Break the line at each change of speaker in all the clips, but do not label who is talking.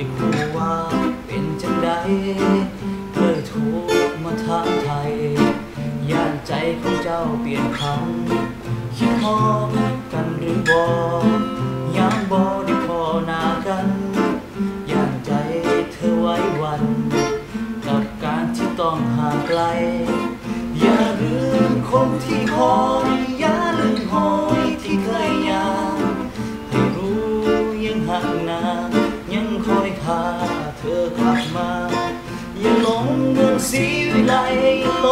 อยากรู้ว่าเป็นจังใดเพื่อถูกมาทางไทยย่านใจของเจ้าเปลี่ยนคำคิดพอกันหรือบ่ย่างบ่ได้พอหนากันย่านใจเธอไว้วัน กับการที่ต้องห่างไกล อย่าลืมคนที่คอย ไหล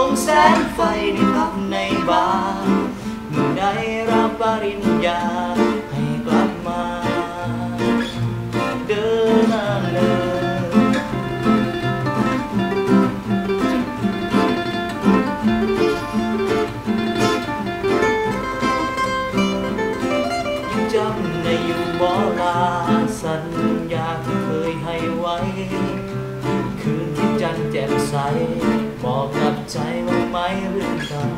งแสงไฟที่พักในบาร์เมื่อได้รับปริญญาให้กลับมา เดินหน้าเลยยังจำได้อยู่บ่ลาสัญญาที่เคยให้ไว้ คืนที่จันแจ่มใส ใจว่าไม่เรื่องกัน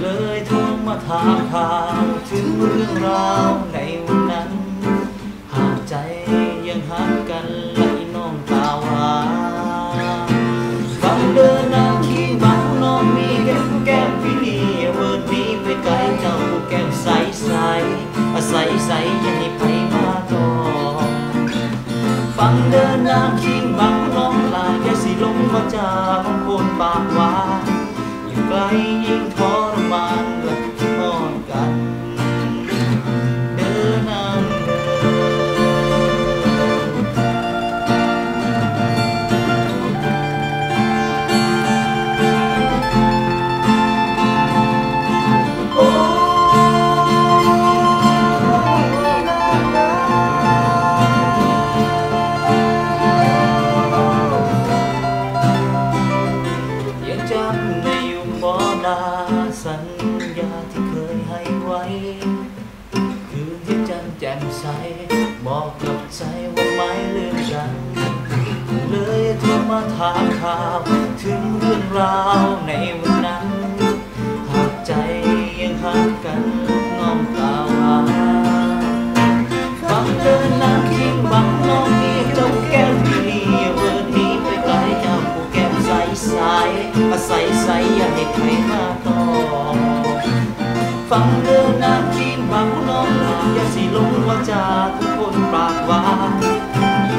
เลยโทรมาถามข่าวถึงเรื่องราวในวันนั้น หากใจยังหักกันและน้องตาหวานฟังเดินน้ำที่บางน้องมีแก้มแก้มพี่นี่เวิร์ดนี้ไปไกลเจ้าแก้มใสใสอาศัยใสย่าให้ไผมาต่อฟังเดินน้ำคิงบังน้องลายอย่าสิลงมาจาก ขอ สัญญาที่เคยให้ไว้ คืนที่จันแจ่มใสบอกกับใจว่าไม่ลืมกัน เลยโทรมาถามข่าวถึงเรื่องราวในวันนั้น หากใจยังหักกัน อาศัยใสอย่าให้ใครมาต่อฟังเดินน้ำคิงบังน้องอย่าสิลงว่าจาทุกคนปากหวานยิ่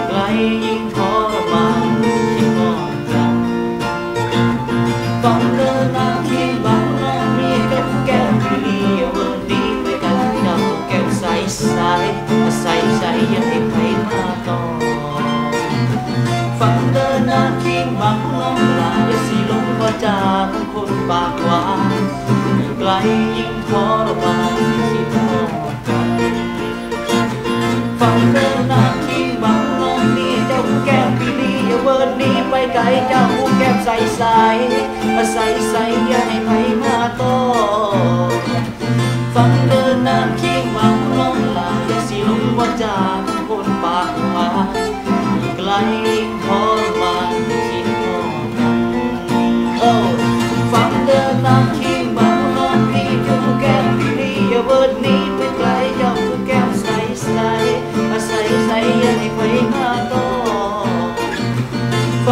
งไกลยิ่งทรมานคิดมองกันต้องเดินหน้าที่บางน้องมีกับแก้มที่ดีเวิร์ดดีไปกันเจ้าแก้มใสใสใสใสอย่าให้ ไกลยิ่งทรมานคิดมองกันฟังเดินหน้าที่บางนองนี่เจ้าแก้มพี่ลีอย่าเวิร์ดนี้ไปไกลเจ้าผู้แก้มใสใสใสใสอย่าให้ไผมาต่อฟังเ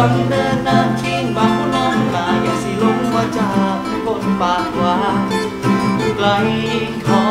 ฟันเดินน้ำคิงบางน้องลาอย่าสิลงว่าจากคนปากหวานไกลขอ